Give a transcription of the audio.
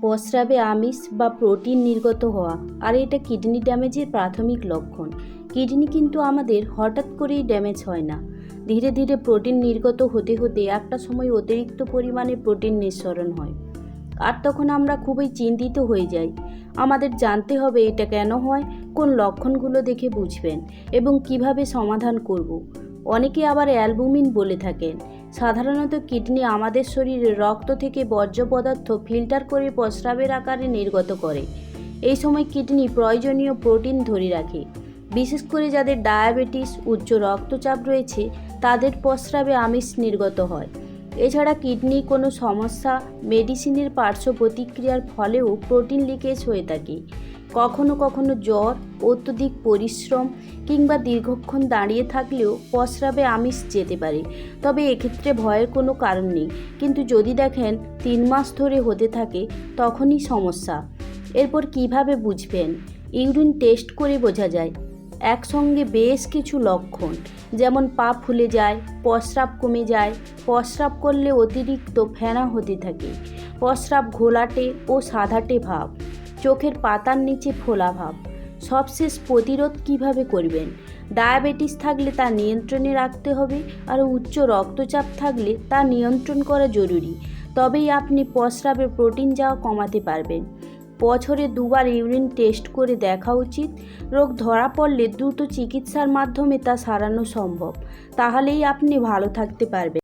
প্রস্রাবে আমিষ বা প্রোটিন নির্গত হওয়া। আর এটা কিডনি ড্যামেজের প্রাথমিক লক্ষণ। কিডনি কিন্তু আমাদের হঠাৎ করেই ড্যামেজ হয় না। ধীরে ধীরে প্রোটিন নির্গত হতে হতে একটা সময় অতিরিক্ত পরিমাণে প্রোটিন নিঃসরণ হয়। আর তখন আমরা খুবই চিন্তিত হয়ে যাই। আমাদের জানতে হবে এটা কেন হয়, কোন লক্ষণগুলো দেখে বুঝবেন, এবং কীভাবে সমাধান করব। অনেকে আবার অ্যালবুমিন বলে থাকেন। সাধারণত কিডনি আমাদের শরীরে রক্ত থেকে বর্জ্য পদার্থ ফিল্টার করে প্রস্রাবের আকারে নির্গত করে। এই সময় কিডনি প্রয়োজনীয় প্রোটিন ধরে রাখে। বিশেষ করে যাদের ডায়াবেটিস, উচ্চ রক্তচাপ রয়েছে, তাদের প্রস্রাবে আমিষ নির্গত হয়। এছাড়া কিডনি কোনো সমস্যা, মেডিসিনের পার্শ্ব প্রতিক্রিয়ার ফলেও প্রোটিন লিকেজ হয়ে থাকে। কখনো কখনো জ্বর, অত্যধিক পরিশ্রম কিংবা দীর্ঘক্ষণ দাঁড়িয়ে থাকলেও প্রস্রাবে আমিষ যেতে পারে। তবে এক্ষেত্রে ভয়ের কোনো কারণ নেই। কিন্তু যদি দেখেন তিন মাস ধরে হতে থাকে, তখনই সমস্যা। এরপর কীভাবে বুঝবেন? ইউরিন টেস্ট করে বোঝা যায়। একসঙ্গে বেশ কিছু লক্ষণ, যেমন পা ফুলে যায়, প্রস্রাব কমে যায়, প্রস্রাব করলে অতিরিক্ত ফেনা হতে থাকে, প্রস্রাব ঘোলাটে ও সাদাটে ভাব, চোখের পাতার নিচে ফোলা ভাব, সবশেষ প্রতিরোধ কীভাবে করবেন? ডায়াবেটিস থাকলে তা নিয়ন্ত্রণে রাখতে হবে আর উচ্চ রক্তচাপ থাকলে তা নিয়ন্ত্রণ করা জরুরি, তবেই আপনি প্রস্রাবে প্রোটিন যাওয়া কমাতে পারবেন। বছরে দুবার ইউরিন টেস্ট করে দেখা উচিত। রোগ ধরা পড়লে দ্রুত চিকিৎসার মাধ্যমে তা সারানো সম্ভব। তাহলেই আপনি ভালো থাকতে পারবেন।